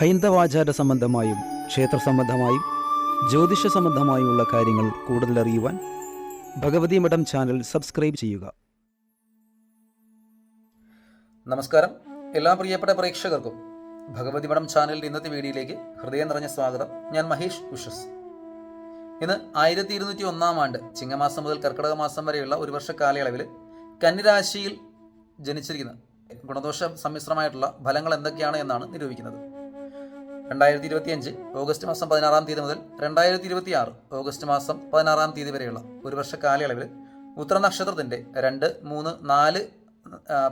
ഹൈന്ദവാചാര സംബന്ധമായും ക്ഷേത്ര സംബന്ധമായും ജ്യോതിഷ സംബന്ധമായുമുള്ള കാര്യങ്ങൾ കൂടുതൽ അറിയുവാൻ ഭഗവതി മഠം ചാനൽ സബ്സ്ക്രൈബ് ചെയ്യുക. നമസ്കാരം. എല്ലാ പ്രിയപ്പെട്ട പ്രേക്ഷകർക്കും ഭഗവതി മഠം ചാനലിന്റെ ഇന്നത്തെ വീഡിയോയിലേക്ക് ഹൃദയം നിറഞ്ഞ സ്വാഗതം. ഞാൻ മഹേഷ് ഉഷസ്. ഇന്ന് ആയിരത്തി ഇരുന്നൂറ്റി ഒന്നാം ആണ്ട് ചിങ്ങമാസം മുതൽ കർക്കിടക മാസം വരെയുള്ള ഒരു വർഷ കാലയളവിൽ കന്നിരാശിയിൽ ജനിച്ചിരിക്കുന്ന ഗുണദോഷ സമ്മിശ്രമായിട്ടുള്ള ഫലങ്ങൾ എന്തൊക്കെയാണ് എന്നാണ് നിരൂപിക്കുന്നത്. രണ്ടായിരത്തി ഇരുപത്തിയഞ്ച് ഓഗസ്റ്റ് മാസം പതിനാറാം തീയതി മുതൽ രണ്ടായിരത്തി ഇരുപത്തി ആറ് ഓഗസ്റ്റ് മാസം പതിനാറാം തീയതി വരെയുള്ള ഒരു വർഷ കാലയളവിൽ ഉത്തര നക്ഷത്രത്തിന്റെ രണ്ട് മൂന്ന് നാല്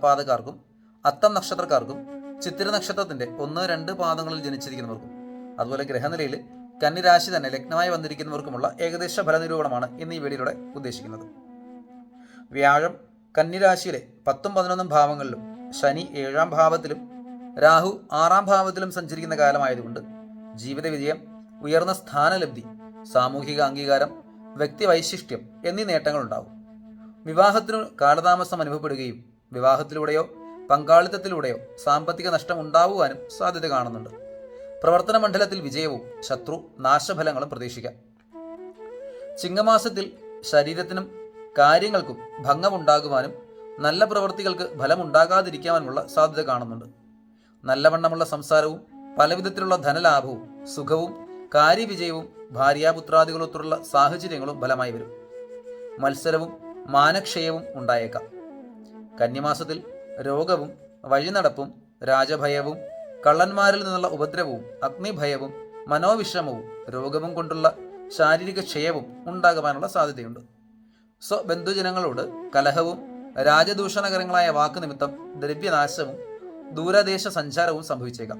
പാതക്കാർക്കും അത്തം നക്ഷത്രക്കാർക്കും ചിത്തിര നക്ഷത്രത്തിന്റെ ഒന്ന് രണ്ട് പാദങ്ങളിൽ ജനിച്ചിരിക്കുന്നവർക്കും അതുപോലെ ഗ്രഹനിലയിൽ കന്നിരാശി തന്നെ ലഗ്നമായി വന്നിരിക്കുന്നവർക്കുമുള്ള ഏകദേശ ഫലനിരൂപണമാണ് ഇന്ന് ഈ വീഡിയോയിലൂടെ ഉദ്ദേശിക്കുന്നത്. വ്യാഴം കന്നിരാശിയിലെ പത്തും പതിനൊന്നും ഭാവങ്ങളിലും ശനി ഏഴാം ഭാവത്തിലും രാഹു ആറാം ഭാവത്തിലും സഞ്ചരിക്കുന്ന കാലമായതുകൊണ്ട് ജീവിത വിജയം ഉയർന്ന സ്ഥാനലബ്ധി സാമൂഹിക അംഗീകാരം വ്യക്തിവൈശിഷ്ട്യം എന്നീ നേട്ടങ്ങൾ ഉണ്ടാവും വിവാഹത്തിനു കാലതാമസം അനുഭവപ്പെടുകയും വിവാഹത്തിലൂടെയോ പങ്കാളിത്തത്തിലൂടെയോ സാമ്പത്തിക നഷ്ടം ഉണ്ടാവുവാനും സാധ്യത കാണുന്നുണ്ട്. പ്രവർത്തന മണ്ഡലത്തിൽ വിജയവും ശത്രു നാശഫലങ്ങളും പ്രതീക്ഷിക്കാം. ചിങ്ങമാസത്തിൽ ശരീരത്തിനും കാര്യങ്ങൾക്കും ഭംഗമുണ്ടാകുവാനും നല്ല പ്രവൃത്തികൾക്ക് ഫലമുണ്ടാകാതിരിക്കാനുമുള്ള സാധ്യത കാണുന്നുണ്ട്. നല്ലവണ്ണമുള്ള സംസാരവും പലവിധത്തിലുള്ള ധനലാഭവും സുഖവും കാര്യവിജയവും ഭാര്യാപുത്രാദികളൊത്തുള്ള സാഹചര്യങ്ങളും ഫലമായി വരും. മത്സരവും മാനക്ഷയവും ഉണ്ടായേക്കാം. കന്യമാസത്തിൽ രോഗവും വഴിനടപ്പും രാജഭയവും കള്ളന്മാരിൽ നിന്നുള്ള ഉപദ്രവവും അഗ്നിഭയവും മനോവിഷമവും രോഗവും കൊണ്ടുള്ള ശാരീരിക ക്ഷയവും ഉണ്ടാകുവാനുള്ള സാധ്യതയുണ്ട്. സ്വബന്ധുജനങ്ങളോട് കലഹവും രാജദൂഷണകരങ്ങളായ വാക്ക് നിമിത്തം ദ്രവ്യനാശവും ദൂരദേശ സഞ്ചാരവും സംഭവിച്ചേക്കാം.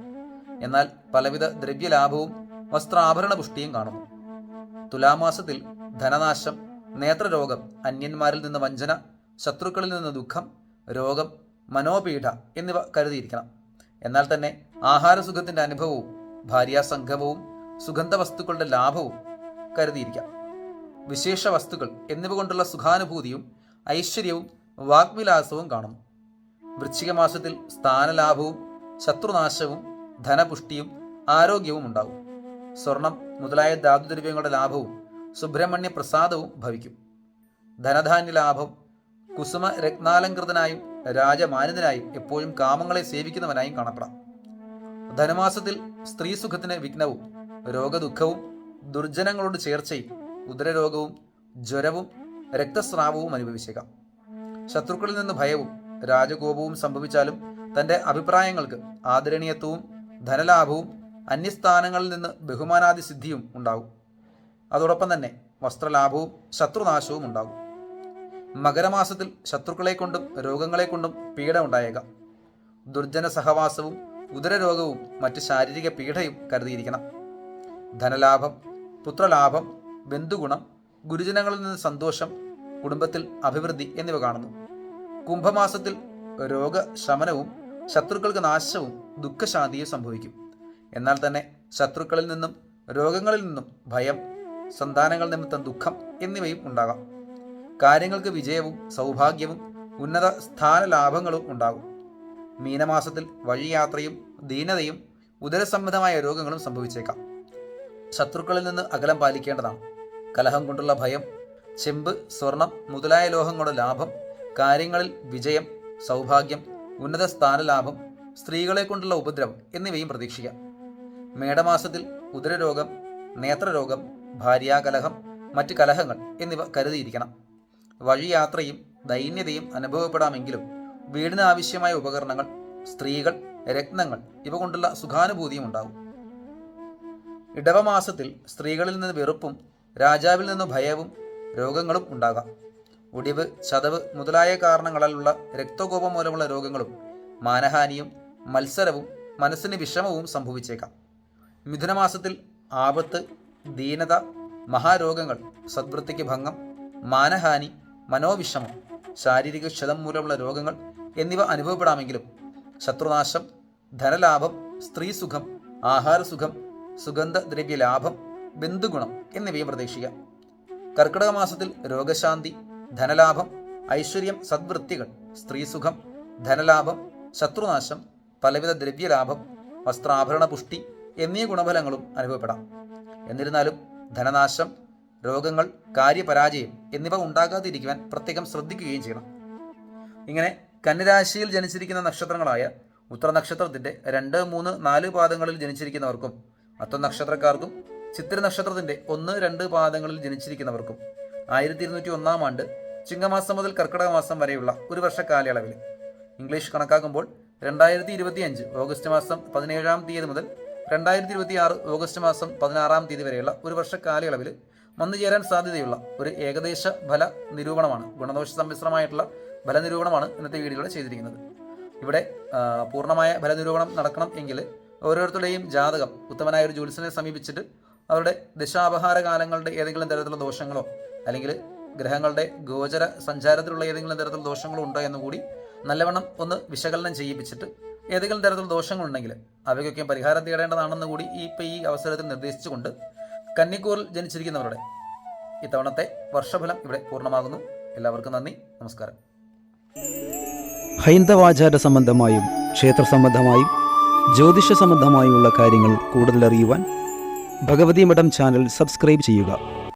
എന്നാൽ പലവിധ ദ്രവ്യലാഭവും വസ്ത്രാഭരണ പുഷ്ടിയും കാണുന്നു. തുലാമാസത്തിൽ ധനനാശം നേത്രരോഗം അന്യന്മാരിൽ നിന്ന് വഞ്ചന ശത്രുക്കളിൽ നിന്ന് ദുഃഖം രോഗം മനോപീഠ എന്നിവ കരുതിയിരിക്കണം. എന്നാൽ തന്നെ ആഹാരസുഖത്തിന്റെ അനുഭവവും ഭാര്യാസംഗമവും സുഗന്ധ വസ്തുക്കളുടെ ലാഭവും കരുതിയിരിക്കാം. വിശേഷ വസ്തുക്കൾ എന്നിവ കൊണ്ടുള്ള സുഖാനുഭൂതിയും ഐശ്വര്യവും വാഗ്വിലാസവും കാണുന്നു. വൃശ്ചിക മാസത്തിൽ സ്ഥാനലാഭവും ശത്രുനാശവും ധനപുഷ്ടിയും ആരോഗ്യവും ഉണ്ടാവും. സ്വർണം മുതലായ ധാതുദ്രവ്യങ്ങളുടെ ലാഭവും സുബ്രഹ്മണ്യ പ്രസാദവും ഭവിക്കും. ധനധാന്യ ലാഭം കുസുമ രത്നാലങ്കൃതനായും രാജമാനിതനായും എപ്പോഴും കാമങ്ങളെ സേവിക്കുന്നവനായും കാണപ്പെടാം. ധനമാസത്തിൽ സ്ത്രീസുഖത്തിന് വിഘ്നവും രോഗദുഃഖവും ദുർജനങ്ങളോട് ചേർച്ചയും ഉദരരോഗവും ജ്വരവും രക്തസ്രാവവും അനുഭവിച്ചേക്കാം. ശത്രുക്കളിൽ നിന്ന് ഭയവും രാജകോപവും സംഭവിച്ചാലും തന്റെ അഭിപ്രായങ്ങൾക്ക് ആദരണീയത്വവും ധനലാഭവും അന്യസ്ഥാനങ്ങളിൽ നിന്ന് ബഹുമാനാദി സിദ്ധിയും ഉണ്ടാകും. അതോടൊപ്പം തന്നെ വസ്ത്രലാഭവും ശത്രുനാശവും ഉണ്ടാകും. മകരമാസത്തിൽ ശത്രുക്കളെ കൊണ്ടും രോഗങ്ങളെ കൊണ്ടും പീഡ ഉണ്ടായേക്കാം. ദുർജന സഹവാസവും ഉദരരോഗവും മറ്റ് ശാരീരിക പീഡയും കരുതിയിരിക്കണം. ധനലാഭം പുത്രലാഭം ബന്ധുഗുണം ഗുരുജനങ്ങളിൽ നിന്ന് സന്തോഷം കുടുംബത്തിൽ അഭിവൃദ്ധി എന്നിവ കാണുന്നു. കുംഭമാസത്തിൽ രോഗശമനവും ശത്രുക്കൾക്ക് നാശവും ദുഃഖശാന്തിയും സംഭവിക്കും. എന്നാൽ തന്നെ ശത്രുക്കളിൽ നിന്നും രോഗങ്ങളിൽ നിന്നും ഭയം സന്താനങ്ങൾ നിമിത്തം ദുഃഖം എന്നിവയും ഉണ്ടാകാം. കാര്യങ്ങൾക്ക് വിജയവും സൗഭാഗ്യവും ഉന്നത സ്ഥാന ലാഭങ്ങളും ഉണ്ടാകും. മീനമാസത്തിൽ വഴിയാത്രയും ദീനതയും ഉദരസംബന്ധമായ രോഗങ്ങളും സംഭവിച്ചേക്കാം. ശത്രുക്കളിൽ നിന്ന് അകലം പാലിക്കേണ്ടതാണ്. കലഹം കൊണ്ടുള്ള ഭയം ചെമ്പ് സ്വർണം മുതലായ ലോഹങ്ങളുടെ ലാഭം കാര്യങ്ങളിൽ വിജയം സൗഭാഗ്യം ഉന്നത സ്ഥാനലാഭം സ്ത്രീകളെ കൊണ്ടുള്ള ഉപദ്രവം എന്നിവയും പ്രതീക്ഷിക്കാം. മേടമാസത്തിൽ ഉദരരോഗം നേത്രരോഗം ഭാര്യാകലഹം മറ്റ് കലഹങ്ങൾ എന്നിവ കരുതിയിരിക്കണം. വഴിയാത്രയും ദൈന്യതയും അനുഭവപ്പെടാമെങ്കിലും വീടിന് ആവശ്യമായ ഉപകരണങ്ങൾ സ്ത്രീകൾ രത്നങ്ങൾ ഇവ കൊണ്ടുള്ള സുഖാനുഭൂതിയും ഉണ്ടാകും. ഇടവമാസത്തിൽ സ്ത്രീകളിൽ നിന്ന് വെറുപ്പും രാജാവിൽ നിന്ന് ഭയവും രോഗങ്ങളും ഉണ്ടാകാം. ഒടിവ് ചതവ് മുതലായ കാരണങ്ങളാലുള്ള രക്തകോപം മൂലമുള്ള രോഗങ്ങളും മാനഹാനിയും മത്സരവും മനസ്സിന് വിഷമവും സംഭവിച്ചേക്കാം. മിഥുനമാസത്തിൽ ആപത്ത് ദീനത മഹാരോഗങ്ങൾ സദ്വൃത്തിക്ക് ഭംഗം മാനഹാനി മനോവിഷമം ശാരീരിക ക്ഷതം മൂലമുള്ള രോഗങ്ങൾ എന്നിവ അനുഭവപ്പെടാമെങ്കിലും ശത്രുനാശം ധനലാഭം സ്ത്രീസുഖം ആഹാരസുഖം സുഗന്ധദ്രവ്യ ലാഭം ബന്ധുഗുണം എന്നിവയും പ്രതീക്ഷിക്കാം. കർക്കിടക മാസത്തിൽ രോഗശാന്തി ധനലാഭം ഐശ്വര്യം സദ്വൃത്തികൾ സ്ത്രീസുഖം ധനലാഭം ശത്രുനാശം പലവിധ ദ്രവ്യലാഭം വസ്ത്രാഭരണ പുഷ്ടി എന്നീ ഗുണഫലങ്ങളും അനുഭവപ്പെടാം. എന്നിരുന്നാലും ധനനാശം രോഗങ്ങൾ കാര്യപരാജയം എന്നിവ ഉണ്ടാകാതിരിക്കുവാൻ പ്രത്യേകം ശ്രദ്ധിക്കുകയും ചെയ്യണം. ഇങ്ങനെ കന്നിരാശിയിൽ ജനിച്ചിരിക്കുന്ന നക്ഷത്രങ്ങളായ ഉത്തര നക്ഷത്രത്തിന്റെ രണ്ട് മൂന്ന് നാല് പാദങ്ങളിൽ ജനിച്ചിരിക്കുന്നവർക്കും അത്തം നക്ഷത്രക്കാർക്കും ചിത്തിര നക്ഷത്രത്തിന്റെ ഒന്ന് രണ്ട് പാദങ്ങളിൽ ജനിച്ചിരിക്കുന്നവർക്കും ആയിരത്തി ഇരുന്നൂറ്റി ഒന്നാം ആണ്ട് ചിങ്ങമാസം മുതൽ കർക്കിടക മാസം വരെയുള്ള ഒരു വർഷ കാലയളവിൽ ഇംഗ്ലീഷ് കണക്കാക്കുമ്പോൾ രണ്ടായിരത്തി ഇരുപത്തി അഞ്ച് ഓഗസ്റ്റ് മാസം പതിനേഴാം തീയതി മുതൽ രണ്ടായിരത്തി ഇരുപത്തി ആറ് ഓഗസ്റ്റ് മാസം പതിനാറാം തീയതി വരെയുള്ള ഒരു വർഷ കാലയളവിൽ വന്നു ചേരാൻ സാധ്യതയുള്ള ഒരു ഏകദേശ ഫല നിരൂപണമാണ് ഗുണദോഷ സമ്മിശ്രമായിട്ടുള്ള ഫലനിരൂപണമാണ് ഇന്നത്തെ വീഡിയോയിലൂടെ ചെയ്തിരിക്കുന്നത്. ഇവിടെ പൂർണമായ ഫലനിരൂപണം നടക്കണം എങ്കിൽ ഓരോരുത്തരുടെയും ജാതകം ഉത്തമനായ ഒരു ജ്യോത്സ്യനെ സമീപിച്ചിട്ട് അവരുടെ ദശാപഹാര കാലങ്ങളുടെ ഏതെങ്കിലും തരത്തിലുള്ള ദോഷങ്ങളോ അല്ലെങ്കിൽ ഗ്രഹങ്ങളുടെ ഗോചര സഞ്ചാരത്തിലുള്ള ഏതെങ്കിലും തരത്തിൽ ദോഷങ്ങൾ ഉണ്ടോ എന്ന് കൂടി നല്ലവണ്ണം ഒന്ന് വിശകലനം ചെയ്യിപ്പിച്ചിട്ട് ഏതെങ്കിലും തരത്തിൽ ദോഷങ്ങളുണ്ടെങ്കിൽ അവയ്ക്കൊക്കെ പരിഹാരം തേടേണ്ടതാണെന്ന് കൂടി ഈ ഇപ്പം ഈ അവസരത്തിൽ നിർദ്ദേശിച്ചുകൊണ്ട് കന്നിക്കൂറിൽ ജനിച്ചിരിക്കുന്നവരുടെ ഇത്തവണത്തെ വർഷഫലം ഇവിടെ പൂർണമാകുന്നു. എല്ലാവർക്കും നന്ദി. നമസ്കാരം. ഹൈന്ദവാചാര സംബന്ധമായും ക്ഷേത്ര സംബന്ധമായും ജ്യോതിഷ സംബന്ധമായുമുള്ള കാര്യങ്ങൾ കൂടുതൽ അറിയുവാൻ ഭഗവതി മഠം ചാനൽ സബ്സ്ക്രൈബ് ചെയ്യുക.